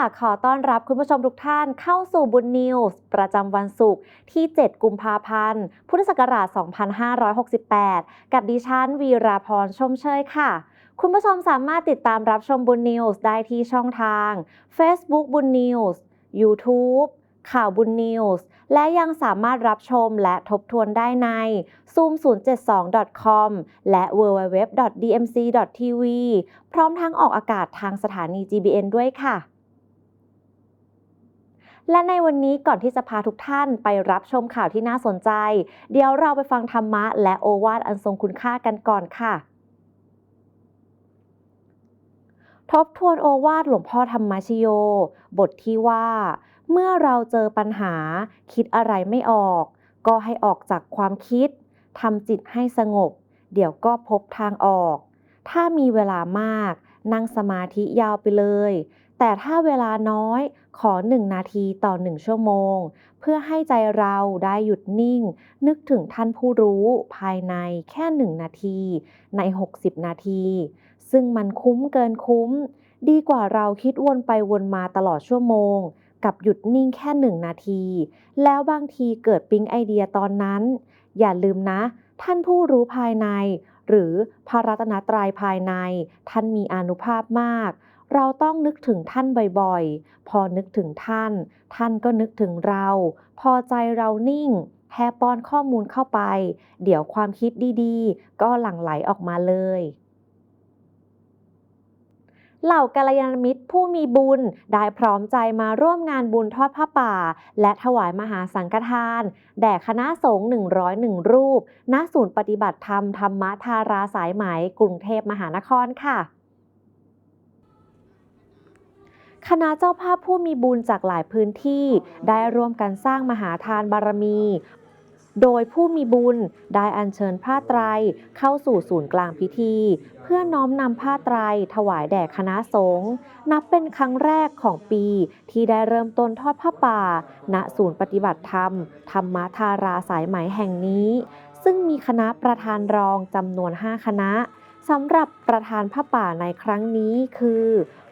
ค่ะ ขอต้อนรับคุณผู้ชมทุกท่านเข้าสู่บุญนิวส์ประจำวันศุกร์ที่ 7 กุมภาพันธ์ พุทธศักราช 2568 กับดิฉันวีราพรชมเชยค่ะ คุณผู้ชมสามารถติดตามรับชมบุญนิวส์ได้ที่ช่องทาง Facebook บุญนิวส์ YouTube ข่าวบุญนิวส์ และยังสามารถรับชมและทบทวนได้ใน zoom072.com และ www.dmc.tv พร้อมทั้งออกอากาศทางสถานี GBN ด้วยค่ะ และในวันนี้ก่อนที่จะพาทุกท่านไปรับชมข่าวที่น่าสนใจ เดี๋ยวเราไปฟังธรรมะและโอวาทอันทรงคุณค่ากันก่อนค่ะ ทบทวนโอวาทหลวงพ่อธรรมชโย บทที่ว่า เมื่อเราเจอปัญหา คิดอะไรไม่ออก ก็ให้ออกจากความคิดทำจิตให้สงบ เดี๋ยวก็พบทางออก ถ้ามีเวลามาก นั่งสมาธิยาวไปเลย แต่ถ้าเวลาน้อยขอหนึ่งนาทีต่อหนึ่งชั่วโมง เพื่อให้ใจเราได้หยุดนิ่ง นึกถึงท่านผู้รู้ภายในแค่หนึ่งนาที ใน 60 นาที ซึ่งมันคุ้มเกินคุ้ม ดีกว่าเราคิดวนไปวนมาตลอดชั่วโมง กับหยุดนิ่งแค่หนึ่งนาที แล้วบางทีเกิดปิ๊งไอเดียตอนนั้น อย่าลืมนะ ท่านผู้รู้ภายใน หรือพระรัตนตรัยภายใน ท่านมีอนุภาพมาก เราต้องนึกถึงท่านบ่อยๆ พอนึกถึงท่าน ท่านก็นึกถึงเรา พอใจเรานิ่งแค่ป้อนข้อมูลเข้าไป เดี๋ยวความคิดดีๆ ก็หลั่งไหลออกมาเลย เหล่ากัลยาณมิตรผู้มีบุญ ได้พร้อมใจมาร่วมงานบุญทอดผ้าป่า และถวายมหาสังฆทาน แด่คณะสงฆ์101 รูป ณ ศูนย์ปฏิบัติธรรมธรรมทาราสายไหม กรุงเทพมหานครค่ะ คณะเจ้าภาพผู้มีบุญจากหลายพื้นที่ ได้ร่วมกันสร้างมหาทานบารมี โดยผู้มีบุญได้อัญเชิญผ้าไตรเข้าสู่ศูนย์กลางพิธี เพื่อน้อมนำผ้าไตรถวายแด่คณะสงฆ์นับเป็นครั้งแรกของปีที่ได้เริ่มต้นทอดผ้าป่า ณศูนย์ปฏิบัติธรรม ธรรมทาราสายไหมแห่งนี้ ซึ่งมีคณะประธานรองจำนวน 5 คณะสำหรับประธานผ้าป่าในครั้งนี้คือ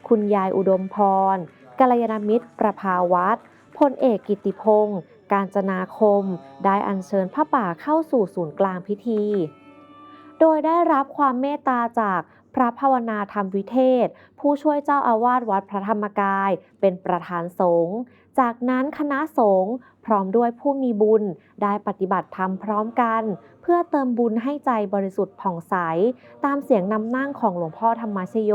คุณยายอุดมพรกัลยาณมิตร ประภาวัตรพลเอกกิติพงศ์การจนาคม ได้อัญเชิญผ้าป่าเข้าสู่ศูนย์กลางพิธี โดยได้รับความเมตตาจากพระภาวนาธรรมวิเทศ ผู้ช่วยเจ้าอาวาสวัดพระธรรมกาย เป็นประธานสงฆ์จากนั้นคณะสงฆ์พร้อมด้วยผู้มีบุญได้ปฏิบัติธรรมพร้อมกัน เพื่อเติมบุญให้ใจบริสุทธิ์ผ่องใส ตามเสียงนำนั่งของหลวงพ่อธรรมชโย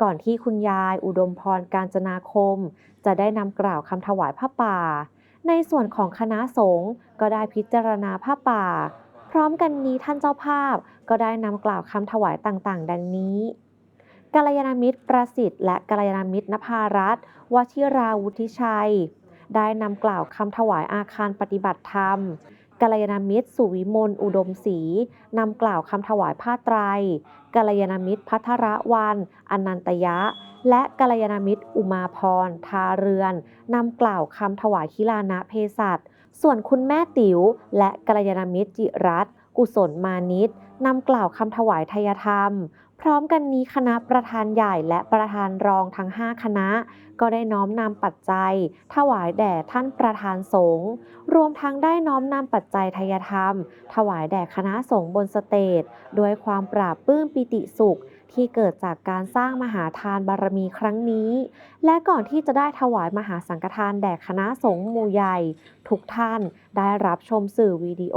ก่อนที่คุณยายอุดมพรการจนาคม จะได้นำกล่าวคำถวายผ้าป่า ในส่วนของคณะสงฆ์ก็ได้พิจารณาผ้าป่า พร้อมกันนี้ท่านเจ้าภาพก็ได้นำกล่าวคำถวายต่างๆ ดังนี้กัลยาณมิตรประสิทธิ์และกัลยาณมิตรนภารัตน์วชิราวุธิชัย ได้นำกล่าวคำถวายอาคารปฏิบัติธรรม กัลยาณมิตร สุวิมลอุดมศรีนำกล่าวคำถวายผ้าไตรกัลยาณมิตรพัทรวันอนันตยะ และกัลยาณมิตรอุมาพร ทาเรือนนำกล่าวคำถวายคิลานะเพศัตส่วนคุณแม่ติ๋วและกัลยาณมิตรจิรัตกุศลมานิตนำกล่าวคำถวายทยธรรม พร้อมกันนี้คณะประธานใหญ่และประธานรองทั้ง 5 คณะ ก็ได้น้อมนำปัจจัย ถวายแด่ท่านประธานสงฆ์รวมทั้งได้น้อมนำปัจจัยทายธรรม ถวายแด่คณะสงฆ์บนสเตจด้วยความปราบปลื้มปิติสุขที่เกิดจากการสร้างมหาทานบารมีครั้งนี้ และก่อนที่จะได้ถวายมหาสังฆทานแด่คณะสงฆ์หมู่ใหญ่ ทุกท่านได้รับชมสื่อวิดีโอ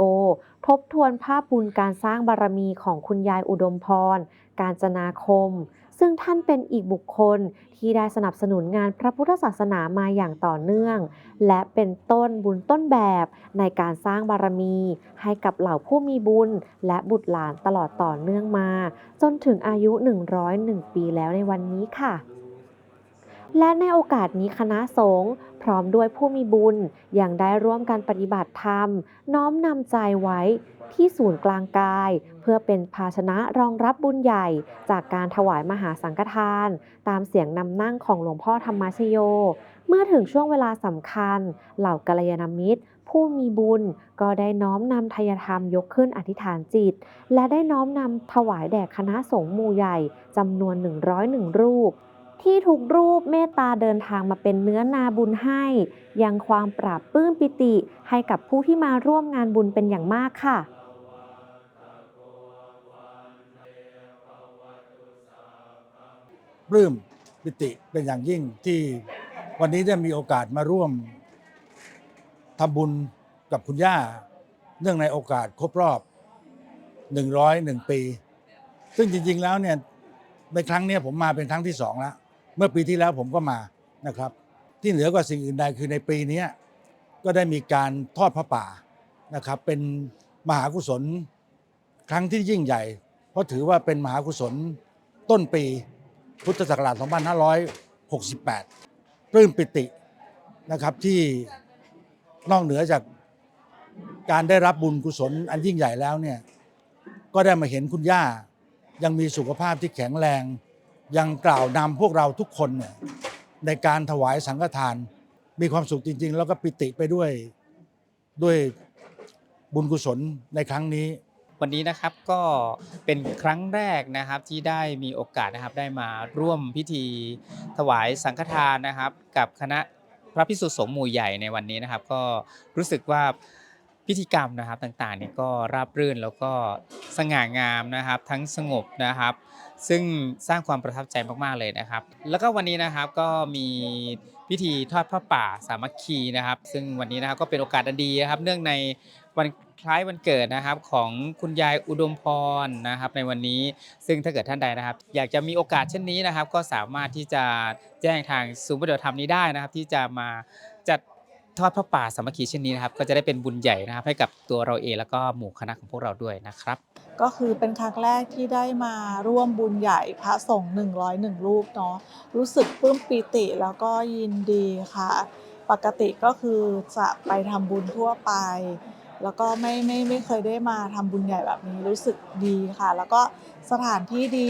ทบทวนภาพบุญการสร้างบารมีของคุณยายอุดมพร การจนาคม ซึ่งท่านเป็นอีกบุคคลที่ได้สนับสนุนงานพระพุทธศาสนามาอย่างต่อเนื่อง และเป็นต้นบุญต้นแบบในการสร้างบารมี ให้กับเหล่าผู้มีบุญ และบุตรหลานตลอดต่อเนื่องมา จนถึงอายุ 101 ปีแล้วในวันนี้ค่ะ และในโอกาสนี้คณะสงฆ์พร้อมด้วยผู้มีบุญยังได้ร่วมกันปฏิบัติธรรม น้อมนำใจไว้ที่ศูนย์กลางกาย เพื่อเป็นภาชนะรองรับบุญใหญ่ จากการถวายมหาสังฆทาน ตามเสียงนำนั่งของหลวงพ่อธรรมชโย เมื่อถึงช่วงเวลาสำคัญ เหล่ากัลยาณมิตร ผู้มีบุญก็ได้น้อมนำทายธรรมยกขึ้นอธิษฐานจิต และได้น้อมนำถวายแด่คณะสงฆ์หมู่ใหญ่จำนวน 101 รูป ที่ทุกรูปเมตตาเดินทางมาเป็นเนื้อนาบุญให้ ยังความปราบปลื้มปิติให้กับผู้ที่มาร่วมงานบุญเป็นอย่างมากค่ะปลื้มปิติเป็นอย่างยิ่งที่วันนี้ได้มีโอกาสมาร่วมทำบุญกับคุณย่า เนื่องในโอกาสครบรอบ 101 ปี ซึ่งจริง ๆ แล้วเนี่ยในครั้งนี้ผมมาเป็นครั้งที่สองแล้ว เมื่อปีที่แล้วผมก็มานะครับ ที่เหนือกว่าสิ่งอื่นใดคือในปีนี้ก็ได้มีการทอดพระป่านะครับ เป็นมหากุศลครั้งที่ยิ่งใหญ่ เพราะถือว่าเป็นมหากุศลต้นปีพุทธศักราช 2568 ปลื้มปิตินะครับที่นอกเหนือจากการได้รับบุญกุศลอันยิ่งใหญ่แล้วเนี่ยก็ได้มาเห็นคุณย่ายังมีสุขภาพที่แข็งแรง ยังกล่าวนำพวกเราทุกคนเนี่ยในการถวายสังฆทานมีความสุขจริง ๆ แล้วก็ปิติไปด้วยด้วยบุญกุศลในครั้งนี้ วันนี้นะครับก็เป็นครั้งแรกนะครับที่ได้มีโอกาสนะครับได้มาร่วมพิธีถวายสังฆทานนะครับ กับคณะพระพิสุสงฆ์หมู่ใหญ่ในวันนี้นะครับ ก็รู้สึกว่า พิธีกรรมนะครับต่างๆเนี่ยก็ราบรื่นแล้วก็สง่างามนะครับ ทั้งสงบนะครับ ซึ่งสร้างความประทับใจมากๆเลยนะครับ แล้วก็วันนี้นะครับก็มีพิธีทอดพระป่าสามัคคีนะครับ ซึ่งวันนี้นะครับก็เป็นโอกาสอันดีนะครับ เนื่องในวันคล้ายวันเกิดนะครับของคุณยายอุดมพรนะครับในวันนี้ ซึ่งถ้าเกิดท่านใดนะครับ อยากจะมีโอกาสเช่นนี้นะครับ ก็สามารถที่จะแจ้งทางศูนย์ปฏิบัติธรรมนี้ได้นะครับ ที่จะมาจัด ทอดพระป่าสามัคคีเช่นนี้นะครับ ก็จะได้เป็นบุญใหญ่นะครับ ให้กับตัวเราเองแล้วก็หมู่คณะของพวกเราด้วยนะครับ ก็คือเป็นครั้งแรกที่ได้มาร่วมบุญใหญ่พระสงฆ์101 รูปเนาะรู้สึกปลื้มปีติแล้วก็ยินดีค่ะ ปกติก็คือจะไปทำบุญทั่วไป แล้วก็ไม่ไม่ไม่เคยได้มาทำบุญใหญ่แบบนี้รู้สึกดีค่ะ แล้วก็สถานที่ดี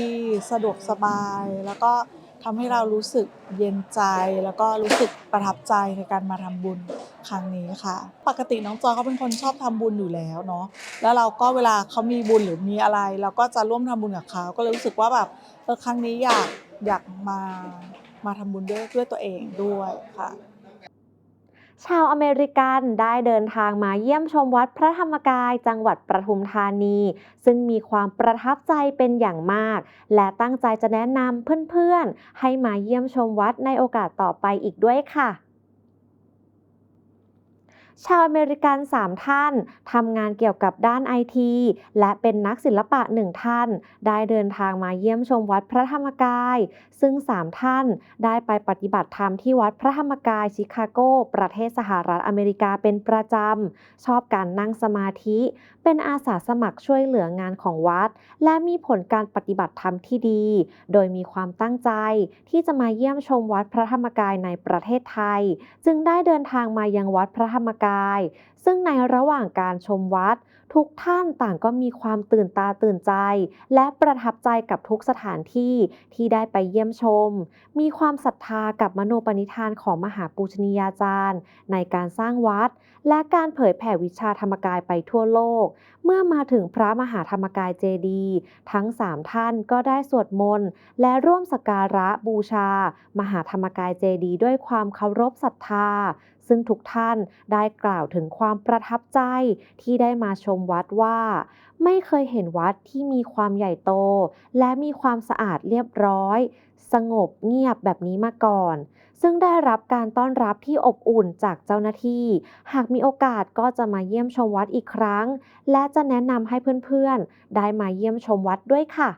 สะดวกสบายแล้วก็ ทำให้เรารู้สึกเย็นใจ แล้วก็รู้สึกประทับใจในการมาทำบุญครั้งนี้ค่ะ ปกติน้องจอยเขาเป็นคนชอบทำบุญอยู่แล้วเนาะแล้วเราก็เวลาเขามีบุญหรือมีอะไร เราก็จะร่วมทำบุญกับเขาก็เลยรู้สึกว่าแบบเออครั้งนี้อยากอยากมามาทำบุญด้วยด้วยตัวเองด้วยค่ะ ชาวอเมริกันได้เดินทางมาเยี่ยมชมวัดพระธรรมกายจังหวัดปทุมธานี ซึ่งมีความประทับใจเป็นอย่างมาก และตั้งใจจะแนะนำเพื่อนๆ ให้มาเยี่ยมชมวัดในโอกาสต่อไปอีกด้วยค่ะ ชาวอเมริกัน 3 ท่านทำงานเกี่ยวกับด้านไอทีและเป็นนักศิลปะหนึ่งท่าน ได้เดินทางมาเยี่ยมชมวัดพระธรรมกาย ซึ่ง 3 ท่านได้ไปปฏิบัติธรรมที่วัดพระธรรมกายชิคาโก ประเทศสหรัฐอเมริกาเป็นประจำ ชอบการนั่งสมาธิ เป็นอาสาสมัครช่วยเหลืองานของวัด และมีผลการปฏิบัติธรรมที่ดี โดยมีความตั้งใจที่จะมาเยี่ยมชมวัดพระธรรมกายในประเทศไทย จึงได้เดินทางมายังวัดพระธรรมกายซึ่งในระหว่างการชมวัด ทุกท่านต่างก็มีความตื่นตาตื่นใจ และประทับใจกับทุกสถานที่ที่ได้ไปเยี่ยมชม มีความศรัทธากับมโนปณิธานของมหาปูชนียาจารย์ ในการสร้างวัด และการเผยแผ่วิชาธรรมกายไปทั่วโลก เมื่อมาถึงพระมหาธรรมกายเจดีย์ทั้ง 3 ท่านก็ได้สวดมนต์และร่วมสกการะบูชา มหาธรรมกายเจดีย์ด้วยความเคารพศรัทธา ซึ่งทุกท่านได้กล่าวถึงความประทับใจที่ได้มาชมวัดว่า ไม่เคยเห็นวัดที่มีความใหญ่โต และมีความสะอาดเรียบร้อย สงบเงียบแบบนี้มาก่อน ซึ่งได้รับการต้อนรับที่อบอุ่นจากเจ้าหน้าที่ หากมีโอกาสก็จะมาเยี่ยมชมวัดอีกครั้ง และจะแนะนำให้เพื่อนๆ ได้มาเยี่ยมชมวัดด้วยค่ะ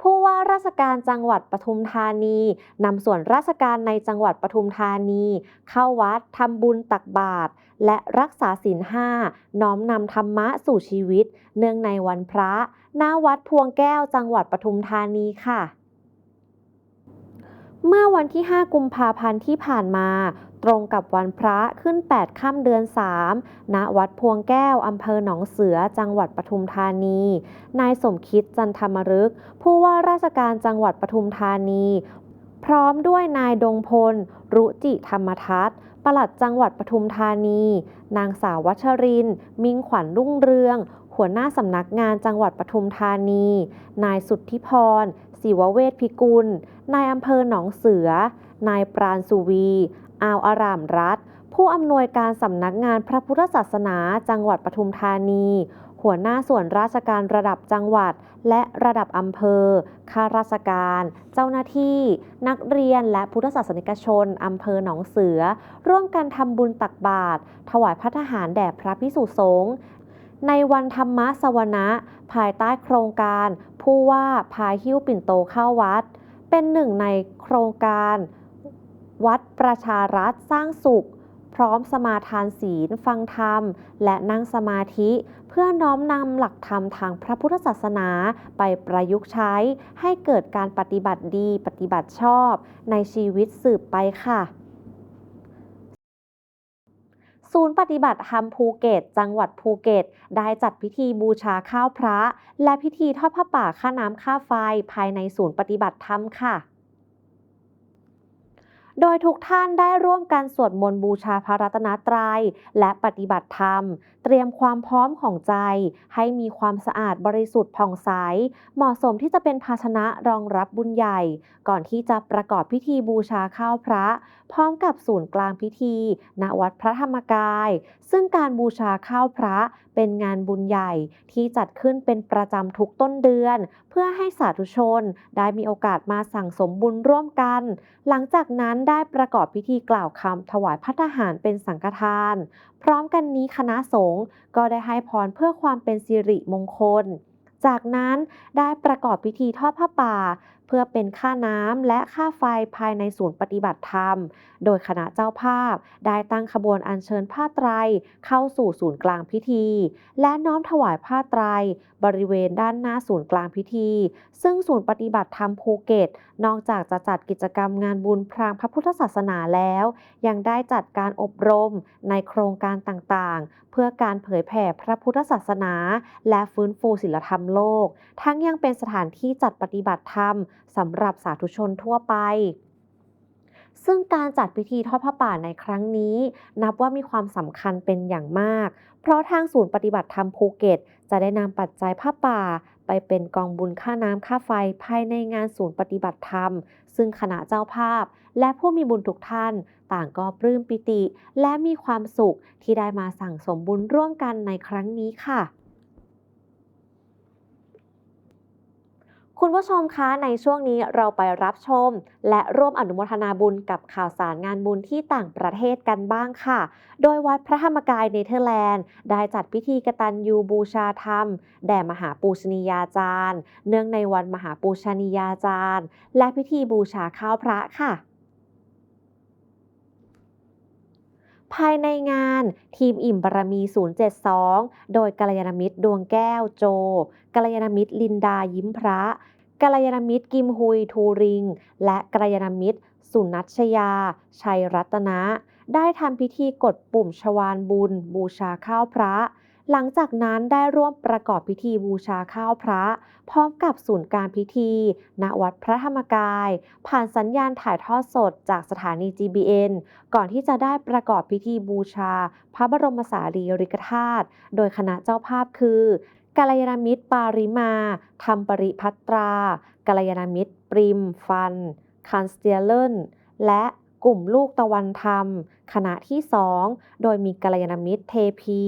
ผู้ว่าราชการจังหวัดปทุมธานีนำส่วนราชการในจังหวัดปทุมธานี เข้าวัดทำบุญตักบาตรและรักษาศีลห้าน้อมนำธรรมะสู่ชีวิต เนื่องในวันพระหน้าวัดพวงแก้วจังหวัดปทุมธานีค่ะเมื่อวันที่ 5 กุมภาพันธ์ที่ผ่านมา ตรงกับวันพระขึ้น 8 ค่ำเดือน 3 ณ วัดพวงแก้ว อำเภอหนองเสือ จังหวัดปทุมธานี นายสมคิดจันทมรึก ผู้ว่าราชการจังหวัดปทุมธานี พร้อมด้วยนายดงพล รุจิธรรมทัศน์ปลัดจังหวัดปทุมธานี นางสาววัชริน มิ่งขวัญรุ่งเรือง หัวหน้าสำนักงานจังหวัดปทุมธานี นายสุทธิพรศิวเวชพิกุล นายอำเภอหนองเสือ นายปราณสุวี อาวอารามรัฐ ผู้อำนวยการสำนักงานพระพุทธศาสนาจังหวัดปทุมธานี หัวหน้าส่วนราชการระดับจังหวัด และระดับอำเภอ ข้าราชการ เจ้าหน้าที่ นักเรียนและพุทธศาสนิกชนอำเภอหนองเสือ ร่วมกันทำบุญตักบาตรถวายพระทหารแด่พระพิสุสงฆ์ในวันธรรมสวนะภายใต้โครงการ ผู้ว่าพาหิ้วปิ่นโตเข้าวัด เป็นหนึ่งในโครงการ วัดประชารัฐสร้างสุข พร้อมสมาทานศีล ฟังธรรม และนั่งสมาธิ เพื่อน้อมนำหลักธรรมทางพระพุทธศาสนาไปประยุกต์ใช้ ให้เกิดการปฏิบัติดีปฏิบัติชอบ ในชีวิตสืบไปค่ะศูนย์ปฏิบัติธรรมภูเก็ต จังหวัดภูเก็ต ได้จัดพิธีบูชาข้าวพระ และพิธีทอดผ้าป่าค่าน้ำค่าไฟภายในศูนย์ปฏิบัติธรรมค่ะ โดยทุกท่านได้ร่วมกันสวดมนต์บูชาพระรัตนตรัย และปฏิบัติธรรม เตรียมความพร้อมของใจ ให้มีความสะอาดบริสุทธิ์ผ่องใส เหมาะสมที่จะเป็นภาชนะรองรับบุญใหญ่ ก่อนที่จะประกอบพิธีบูชาข้าวพระพร้อมกับศูนย์กลางพิธี ณ วัดพระธรรมกาย ซึ่งการบูชาข้าวพระเป็นงานบุญใหญ่ที่จัดขึ้นเป็นประจำทุกต้นเดือน เพื่อให้สาธุชนได้มีโอกาสมาสั่งสมบุญร่วมกัน หลังจากนั้นได้ประกอบพิธีกล่าวคำถวายพัฒหารเป็นสังฆทาน พร้อมกันนี้คณะสงฆ์ก็ได้ให้พรเพื่อความเป็นสิริมงคล จากนั้นได้ประกอบพิธีทอดผ้าป่า เพื่อเป็นค่าน้ำและค่าไฟภายในศูนย์ปฏิบัติธรรม โดยคณะเจ้าภาพ ได้ตั้งขบวนอัญเชิญผ้าไตรเข้าสู่ศูนย์กลางพิธี และน้อมถวายผ้าไตรบริเวณด้านหน้าศูนย์กลางพิธี ซึ่งศูนย์ปฏิบัติธรรมภูเก็ต นอกจากจะจัดกิจกรรมงานบุญพรางพระพุทธศาสนาแล้ว ยังได้จัดการอบรมในโครงการต่างๆ เพื่อการเผยแผ่พระพุทธศาสนา และฟื้นฟูศิลธรรมโลก ทั้งยังเป็นสถานที่จัดปฏิบัติธรรม สำหรับสาธุชนทั่วไป ซึ่งการจัดพิธีทอดผ้าป่าในครั้งนี้ นับว่ามีความสำคัญเป็นอย่างมาก เพราะทางศูนย์ปฏิบัติธรรมภูเก็ต จะได้นำปัจจัยผ้าป่า ไปเป็นกองบุญค่าน้ำค่าไฟภายในงานศูนย์ปฏิบัติธรรม ซึ่งคณะเจ้าภาพ และผู้มีบุญทุกท่าน ต่างก็ปลื้มปิติ และมีความสุขที่ได้มาสั่งสมบุญร่วมกันในครั้งนี้ค่ะ คุณผู้ชมคะในช่วงนี้เราไปรับชม และร่วมอนุโมทนาบุญกับข่าวสารงานบุญที่ต่างประเทศกันบ้างค่ะ โดยวัดพระธรรมกายเนเธอร์แลนด์ ได้จัดพิธีกตัญญูบูชาธรรม แด่มหาปูชนียาจารย์ เนื่องในวันมหาปูชนียาจารย์ และพิธีบูชาข้าวพระค่ะ ภายในงานทีมอิ่มบารมี 072 โดยกัลยาณมิตรดวงแก้วโจกัลยาณมิตรลินดายิ้มพระกัลยาณมิตรกิมฮุยทูริง และกัลยาณมิตร สุนัชยา ชัยรัตนะ ได้ทำพิธีกดปุ่มชวานบุญ บูชาข้าวพระ หลังจากนั้นได้ร่วมประกอบพิธีบูชาข้าวพระ พร้อมกับศูนย์การพิธี ณ วัดพระธรรมกาย ผ่านสัญญาณถ่ายทอดสดจากสถานี GBN ก่อนที่จะได้ประกอบพิธีบูชา พระบรมสารีริกธาตุ โดยคณะเจ้าภาพคือกัลยาณมิตรปาริมาธรรมปริพัตรากัลยาณมิตรปริม ฟันคันสเตียเลนและ กลุ่มลูกตะวันธรรม คณะที่ 2 โดยมีกัลยาณมิตรเทพี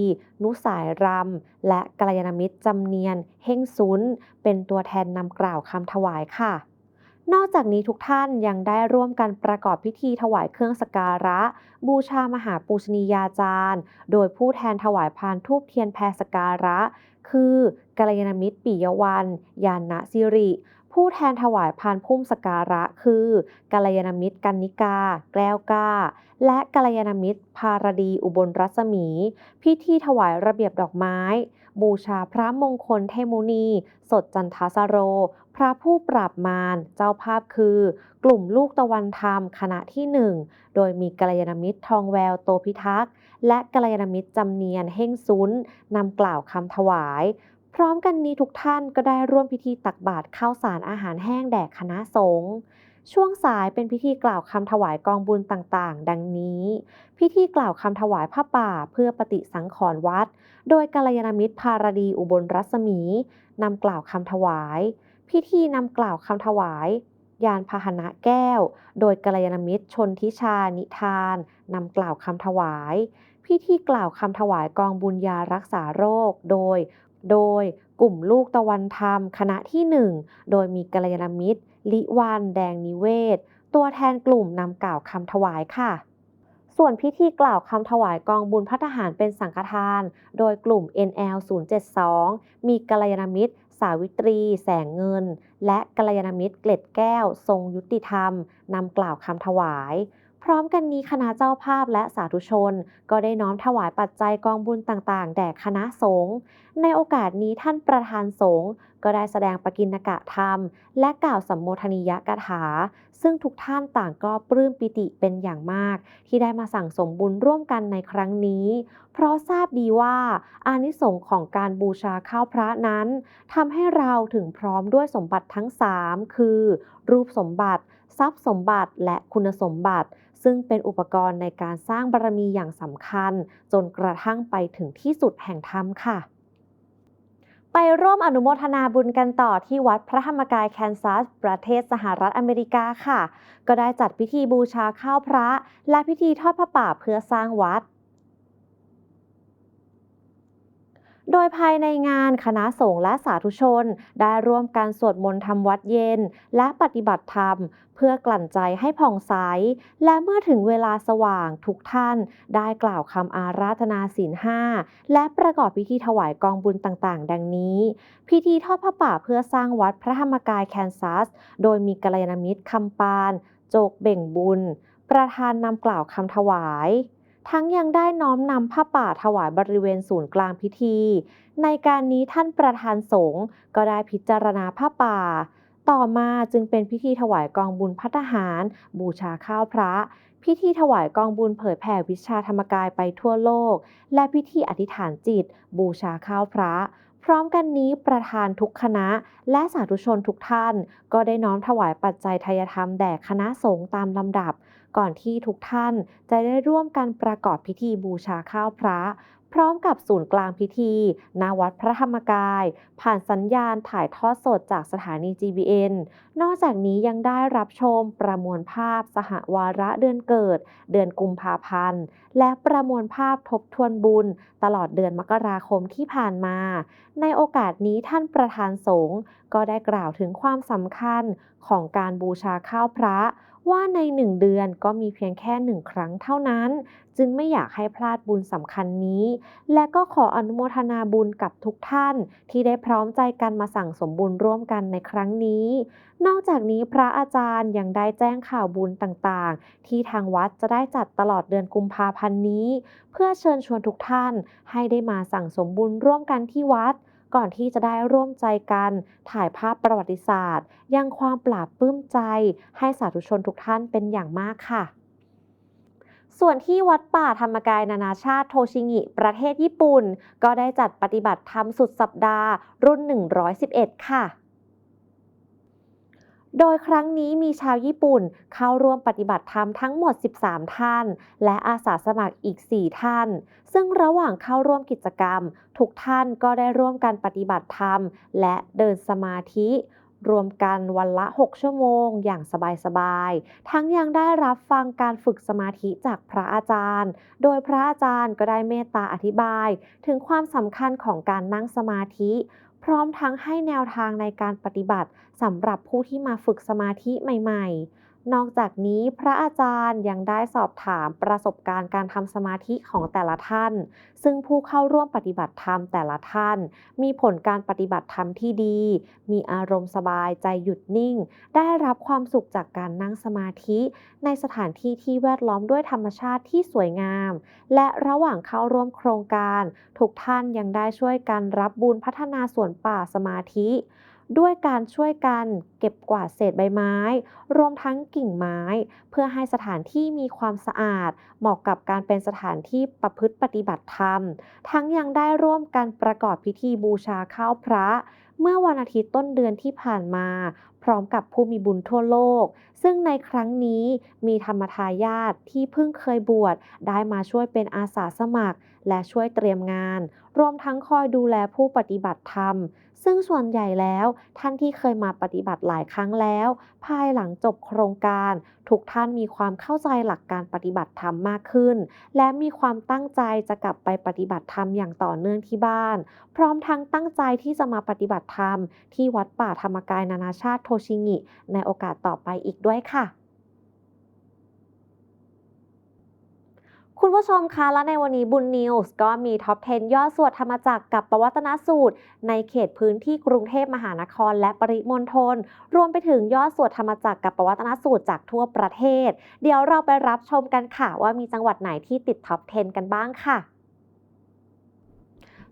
นุสายรำ และกัลยาณมิตรจำเนียน เฮ่งซุน เป็นตัวแทนนำกล่าวคำถวายค่ะ นอกจากนี้ทุกท่านยังได้ร่วมกันประกอบพิธีถวายเครื่องสการะ บูชามหาปูชนียาจารย์ โดยผู้แทนถวายพานทูปเทียนแพรสการะ คือกัลยาณมิตรปิยวัน ยานะสิริ ผู้แทนถวายพานพุ่มสการะคือกัลยาณมิตรกันนิกา แก้วก้า และกัลยาณมิตร ภารดีอุบลรัศมี พิธีถวายระเบียบดอกไม้ บูชาพระมงคลเทมุนี สดจันทสโร พระผู้ปราบมาร เจ้าภาพคือ กลุ่มลูกตะวันธรรมคณะที่หนึ่งโดยมีกัลยาณมิตรทองแววโตพิทักษ์และกัลยาณมิตรจำเนียนเฮ่งซุนนำกล่าวคำถวาย พร้อมกันนี้ทุกท่านก็ได้ร่วมพิธีตักบาตรข้าวสารอาหารแห้งแด่คณะสงฆ์ช่วงสายเป็นพิธีกล่าวคำถวายกองบุญต่างๆ ดังนี้ พิธีกล่าวคำถวายผ้าป่าเพื่อปฏิสังขรณ์วัด โดยกัลยาณมิตรภารดีอุบลรัศมีนำกล่าวคำถวาย พิธีนำกล่าวคำถวาย ยานพาหนะแก้ว โดยกัลยาณมิตรชนทิชานิทานนำกล่าวคำถวาย พิธีกล่าวคำถวายกองบุญยารักษาโรค โดย โดยกลุ่มลูกตะวันธรรมคณะที่ 1 โดยมีกัลยาณมิตร ลิวันแดงนิเวศ ตัวแทนกลุ่มนำกล่าวคำถวายค่ะ ส่วนพิธีกล่าวคำถวายกองบุญพัฒหารเป็นสังฆทาน โดยกลุ่ม NL 072 มีกัลยาณมิตร สาวิตรี แสงเงิน และกัลยาณมิตรเกล็ดแก้ว ทรงยุติธรรมนำกล่าวคำถวาย ร้อมกันนี้คณะเจ้าภาพและสาธุชน ก็ได้น้อมถวายปัจจัยกองบุญต่างๆ แด่คณะสงฆ์ ในโอกาสนี้ท่านประธานสงฆ์ก็ได้แสดงปกิณกะธรรม และกล่าวสัมโมทนียกถา ซึ่งทุกท่านต่างก็ปลื้มปิติเป็นอย่างมาก ที่ได้มาสั่งสมบุญร่วมกันในครั้งนี้ เพราะทราบดีว่า อานิสงส์ของการบูชาข้าวพระนั้นทำให้เราถึงพร้อมด้วยสมบัติทั้ง 3 คือ รูปสมบัติ ทรัพย์สมบัติและคุณสมบัติ ซึ่งเป็นอุปกรณ์ในการสร้างบารมีอย่างสำคัญ จนกระทั่งไปถึงที่สุดแห่งธรรมค่ะ ไปร่วมอนุโมทนาบุญกันต่อที่วัดพระธรรมกายแคนซัส ประเทศสหรัฐอเมริกาค่ะ ก็ได้จัดพิธีบูชาข้าวพระ และพิธีทอดพระป่าเพื่อสร้างวัด โดยภายในงานคณะสงฆ์และสาธุชน ได้ร่วมกันสวดมนต์ทำวัดเย็น และปฏิบัติธรรม เพื่อกลั่นใจให้ผ่องใส และเมื่อถึงเวลาสว่างทุกท่าน ได้กล่าวคำอาราธนาศีลห้าและประกอบพิธีถวายกองบุญต่างๆ ดังนี้ พิธีทอดพระป่าเพื่อสร้างวัดพระธรรมกายแคนซัส โดยมีกัลยาณมิตรคำปาน โจกเบ่งบุญ ประธานนำกล่าวคำถวาย ทั้งยังได้น้อมนำผ้าป่าถวายบริเวณศูนย์กลางพิธี ในการนี้ท่านประธานสงฆ์ก็ได้พิจารณาผ้าป่า ต่อมาจึงเป็นพิธีถวายกองบุญพัฒหาร บูชาข้าวพระ พิธีถวายกองบุญเผยแผ่วิชาธรรมกายไปทั่วโลก และพิธีอธิษฐานจิต บูชาข้าวพระ ร้อมกันนี้ประธานทุกคณะ และสาธุชนทุกท่าน ก็ได้น้อมถวายปัจจัยทายธรรมแด่คณะสงฆ์ตามลำดับ ก่อนที่ทุกท่านจะได้ร่วมกันประกอบพิธีบูชาข้าวพระ พร้อมกับศูนย์กลางพิธีณวัดพระธรรมกาย ผ่านสัญญาณถ่ายทอดสดจากสถานี GBN นอกจากนี้ยังได้รับชมประมวลภาพสหวาระเดือนเกิด เดือนกุมภาพันธ์ และประมวลภาพทบทวนบุญ ตลอดเดือนมกราคมที่ผ่านมา ในโอกาสนี้ท่านประธานสงฆ์ก็ได้กล่าวถึงความสำคัญของการบูชาข้าวพระ ว่าในหนึ่งเดือนก็มีเพียงแค่หนึ่งครั้งเท่านั้น จึงไม่อยากให้พลาดบุญสำคัญนี้ และก็ขออนุโมทนาบุญกับทุกท่าน ที่ได้พร้อมใจกันมาสั่งสมบุญร่วมกันในครั้งนี้ นอกจากนี้พระอาจารย์ยังได้แจ้งข่าวบุญต่างๆ ที่ทางวัดจะได้จัดตลอดเดือนกุมภาพันธ์นี้ เพื่อเชิญชวนทุกท่านให้ได้มาสั่งสมบุญร่วมกันที่วัด ก่อนที่จะได้ร่วมใจกันถ่ายภาพประวัติศาสตร์ ยังความปราบปลื้มใจให้สาธุชนทุกท่านเป็นอย่างมากค่ะ ส่วนที่วัดป่าธรรมกายนานาชาติโทชิงิ ประเทศญี่ปุ่น ก็ได้จัดปฏิบัติธรรมสุดสัปดาห์ รุ่น 111 ค่ะ โดยครั้งนี้มีชาวญี่ปุ่นเข้าร่วมปฏิบัติธรรมทั้งหมด 13 ท่าน และอาสาสมัครอีก 4 ท่าน ซึ่งระหว่างเข้าร่วมกิจกรรม ทุกท่านก็ได้ร่วมกันปฏิบัติธรรม และเดินสมาธิ รวมกันวันละ 6 ชั่วโมง อย่างสบายๆ ทั้งยังได้รับฟังการฝึกสมาธิจากพระอาจารย์ โดยพระอาจารย์ก็ได้เมตตาอธิบาย ถึงความสำคัญของการนั่งสมาธิ พร้อมทั้งให้แนวทางในการปฏิบัติสำหรับผู้ที่มาฝึกสมาธิใหม่ๆ นอกจากนี้พระอาจารย์ยังได้สอบถามประสบการณ์การทำสมาธิของแต่ละท่าน ซึ่งผู้เข้าร่วมปฏิบัติธรรมแต่ละท่าน มีผลการปฏิบัติธรรมที่ดี มีอารมณ์สบายใจหยุดนิ่ง ได้รับความสุขจากการนั่งสมาธิ ในสถานที่ที่แวดล้อมด้วยธรรมชาติที่สวยงาม และระหว่างเข้าร่วมโครงการ ทุกท่านยังได้ช่วยกันรับบุญพัฒนาสวนป่าสมาธิ ด้วยการช่วยกันเก็บกวาดเศษใบไม้ รวมทั้งกิ่งไม้ เพื่อให้สถานที่มีความสะอาด เหมาะกับการเป็นสถานที่ประพฤติปฏิบัติธรรม ทั้งยังได้ร่วมกันประกอบพิธีบูชาข้าวพระ เมื่อวันอาทิตย์ต้นเดือนที่ผ่านมา พร้อมกับผู้มีบุญทั่วโลก ซึ่งในครั้งนี้มีธรรมทายาทที่เพิ่งเคยบวชได้มาช่วยเป็นอาสาสมัคร และช่วยเตรียมงาน รวมทั้งคอยดูแลผู้ปฏิบัติธรรม ซึ่งส่วนใหญ่แล้วท่านที่เคยมาปฏิบัติหลายครั้งแล้ว ภายหลังจบโครงการ ทุกท่านมีความเข้าใจหลักการปฏิบัติธรรมมากขึ้น และมีความตั้งใจจะกลับไปปฏิบัติธรรมอย่างต่อเนื่องที่บ้าน พร้อมทั้งตั้งใจที่จะมาปฏิบัติธรรม ที่วัดป่าธรรมกายนานาชาติโทชิงิ ในโอกาสต่อไปอีกด้วยค่ะคุณผู้ชมคะและในวันนี้บุญนิวส์ก็มีท็อป 10 ย่อสวดธรรมจักรกับปวัตนสูตร ในเขตพื้นที่กรุงเทพมหานครและปริมณฑลรวมไปถึงย่อสวดธรรมจักรกับปวัตนสูตรจากทั่วประเทศ เดี๋ยวเราไปรับชมกันค่ะว่ามีจังหวัดไหนที่ติดท็อป 10 กันบ้างค่ะ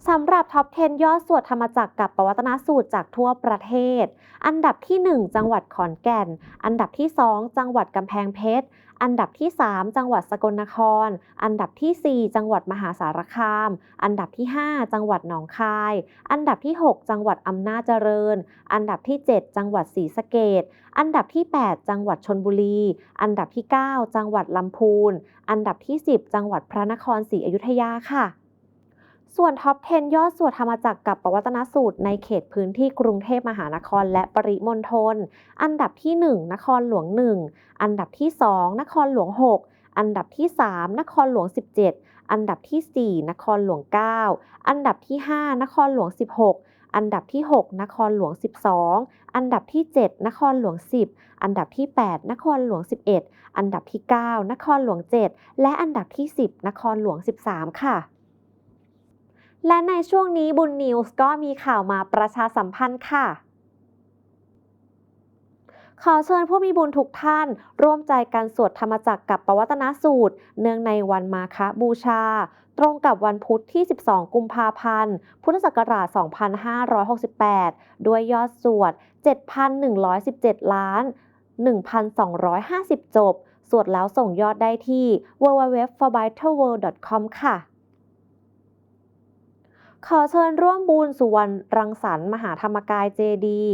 สำหรับท็อป 10 ยอดสวดธรรมจักรกับปวัตนสูตรจากทั่วประเทศ อันดับที่ 1 จังหวัดขอนแก่น อันดับที่ 2 จังหวัดกำแพงเพชร อันดับที่ 3 จังหวัดสกลนคร อันดับทีสี่ 4 จังหวัดมหาสารคาม อันดับที่ 5 จังหวัดหนองคาย อันดับที่ 6 จังหวัดอำนาจเจริญ อันดับที่ 7 จังหวัดศรีสะเกดอันดับที่ 8 จังหวัดชนบุรี อันดับที่ 9 จังหวัดลำพูน อันดับที่ 10 จังหวัดพระนครศรีอยุธยาค่ะ ส่วนท็อป 10 ยอดสวดธรรมจักรกับปวัตนสูตรในเขตพื้นที่กรุงเทพมหานครและปริมณฑล อันดับที่ 1 นครหลวง 1 อันดับที่ 2 นครหลวง 6 อันดับที่ 3 นครหลวง 17 อันดับที่ 4 นครหลวง 9 อันดับที่ 5 นครหลวง 16 อันดับที่ 6 นครหลวง 12 อันดับที่ 7 นครหลวง 10 อันดับที่ 8 นครหลวง 11 อันดับที่ 9 นครหลวง 7 และอันดับที่ 10 นครหลวง 13 ค่ะ และในช่วงนี้บุญนิวส์ก็มีข่าวมาประชาสัมพันธ์ค่ะ ขอเชิญผู้มีบุญทุกท่าน ร่วมใจกันสวดธรรมจักรกับปวัตนสูตร เนื่องในวันมาฆบูชา ตรงกับวันพุธที่ 12 กุมภาพันธ์ พุทธศักราช 2568 ด้วยยอดสวด 7,117 ล้าน 1,250 จบ สวดแล้วส่งยอดได้ที่ www.forbytelworld.com ค่ะ ขอเชิญร่วมบุญสุวรรณรังสรรค์มหาธรรมกายเจดี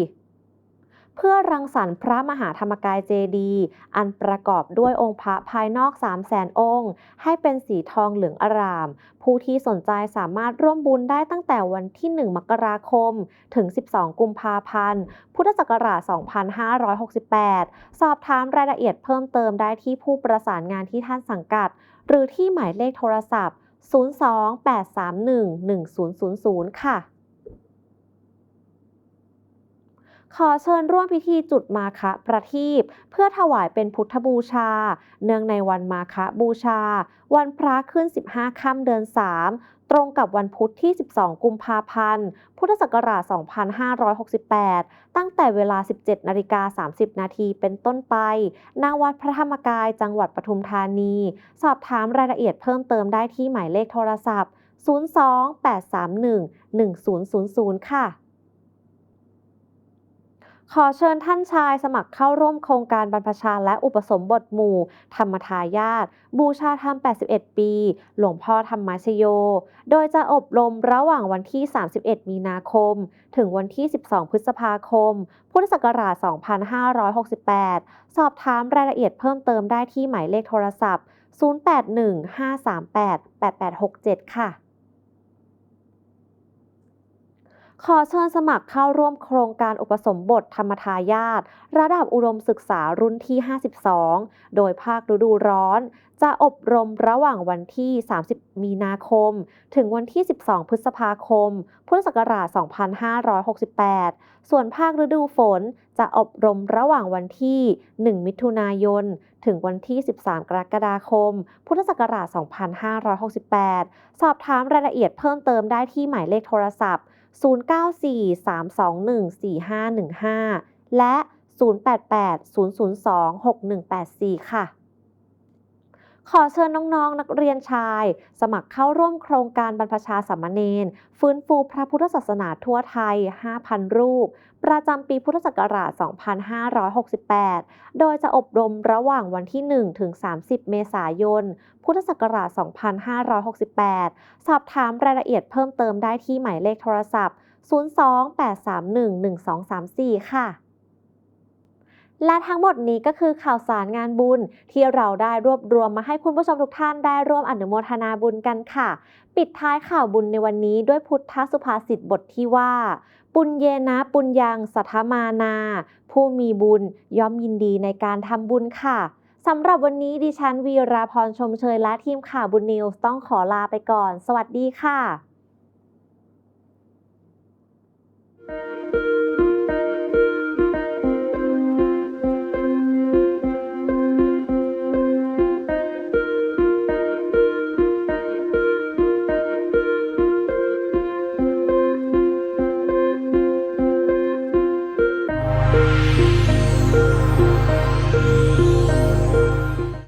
เพื่อรังสรรค์พระมหาธรรมกายเจดี อันประกอบด้วยองค์พระภายนอก3 0 0แสนองค์ ให้เป็นสีทองเหลืองอร่าม ผู้ที่สนใจสามารถร่วมบุญได้ตั้งแต่วันที่ 1 มกราคม ถึง 12 กุมภาพันธ์ พุทธศักราช 2568 สอบถามรายละเอียดเพิ่มเติมได้ที่ผู้ประสานงานที่ท่านสังกัด หรือที่หมายเลขโทรศัพท์ 028311000 ค่ะ ขอเชิญร่วมพิธีจุดมาคะประทีปเพื่อถวายเป็นพุทธบูชา เนื่องในวันมาคะบูชา วันพระขึ้น 15 ค่ำเดือน 3 ตรงกับวันพุธที่ 12 กุมภาพันธ์ พุทธศักราช 2568 ตั้งแต่เวลา 17 นาฬิกา 30 นาทีเป็นต้นไปณวัดพระธรรมกายจังหวัดปทุมธานี สอบถามรายละเอียดเพิ่มเติมได้ที่หมายเลขโทรศัพท์ 028311000 ค่ะ ขอเชิญท่านชายสมัครเข้าร่วมโครงการบรรพชาและอุปสมบทหมู่ ธรรมทายาทบูชาธรรม 81 ปี หลวงพ่อธรรมชโย โดยจะอบรมระหว่างวันที่ 31 มีนาคม ถึงวันที่ 12 พฤษภาคม พุทธศักราช 2568 สอบถามรายละเอียดเพิ่มเติมได้ที่หมายเลขโทรศัพท์ 0815388867 ค่ะ ขอเชิญสมัครเข้าร่วมโครงการอุปสมบทธรรมทายาทระดับอุดมศึกษารุ่นที่ 52 โดยภาคฤดูร้อน จะอบรมระหว่างวันที่ 30 มีนาคม ถึงวันที่ 12 พฤษภาคม พุทธศักราช 2568 ส่วนภาคฤดูฝนจะอบรมระหว่างวันที่ 1 มิถุนายน ถึงวันที่ 13 กรกฎาคม พุทธศักราช 2568 สอบถามรายละเอียดเพิ่มเติมได้ที่หมายเลขโทรศัพท์ 0943214515 และ 0880026184 ค่ะ ขอเชิญน้องๆ นักเรียนชาย สมัครเข้าร่วมโครงการบรรพชาสามเณรฟื้นฟูพระพุทธศาสนาทั่วไทย 5,000 รูป ประจำปีพุทธศักราช 2568 โดยจะอบรมระหว่างวันที่ 1 ถึง 30 เมษายน พุทธศักราช 2568 สอบถามรายละเอียดเพิ่มเติมได้ที่หมายเลขโทรศัพท์ 028311234 ค่ะ และทั้งหมดนี้ก็คือข่าวสารงานบุญ ที่เราได้รวบรวมมาให้คุณผู้ชมทุกท่านได้ร่วมอนุโมทนาบุญกันค่ะ ปิดท้ายข่าวบุญในวันนี้ด้วยพุทธสุภาษิตบทที่ว่า ปุญเยนะปุญญังสัทมานา ผู้มีบุญย่อมยินดีในการทำบุญค่ะสำหรับวันนี้ดิฉันวีราพรชมเชยและทีมข่าวบุญนิวส์ต้องขอลาไปก่อน สวัสดีค่ะ